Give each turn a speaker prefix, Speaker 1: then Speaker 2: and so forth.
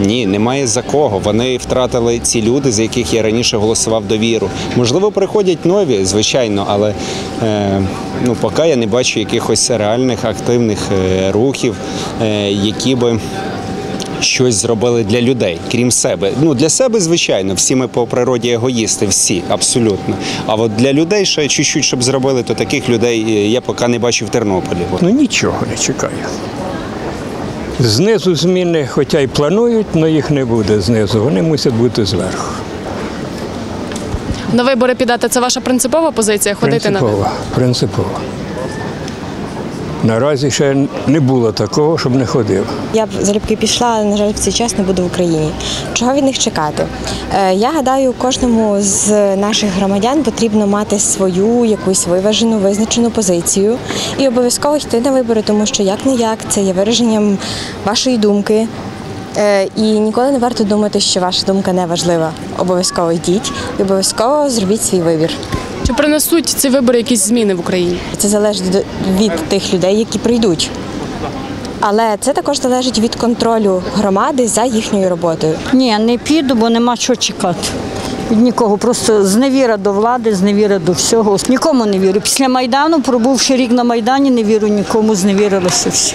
Speaker 1: Ні, немає за кого. Вони втратили ці люди, за яких я раніше голосував довіру. Можливо, приходять нові, звичайно, але е, ну, поки я не бачу якихось реальних активних е, рухів, е, які би. Щось зробили для людей, крім себе. Ну для себе, звичайно, всі ми по природі егоїсти, всі абсолютно. А от для людей ще чуть-чуть, щоб зробили, то таких людей е, я поки не бачив в Тернополі.
Speaker 2: Ну нічого не чекаю. Знизу зміни, хоча й планують, але їх не буде знизу. Вони мусять бути зверху.
Speaker 3: На вибори підати це ваша принципова позиція? Ходити на
Speaker 2: принципова. Принципово. Наразі ще не було такого, щоб не ходив.
Speaker 4: Я б залюбки пішла, але на жаль, в цей час не буду в Україні. Чого від них чекати? Е, Я гадаю, кожному з наших громадян потрібно мати свою якусь виважену, визначену позицію і обов'язково йти на вибори, тому що як не як це є вираженням вашої думки. Е, І ніколи не варто думати, що ваша думка не важлива. Обов'язково йдіть і обов'язково зробіть свій вибір.
Speaker 3: Чи принесуть ці вибори якісь зміни в Україні?
Speaker 4: Це залежить від тих людей, які прийдуть. Але це також залежить від контролю громади за їхньою роботою.
Speaker 5: Ні, не піду, бо нема чого чекати. Від нікого. Просто зневіра до влади, зневіра до всього. Нікому не вірю. Після Майдану, пробувши рік на Майдані, не вірю нікому, зневірилися всі.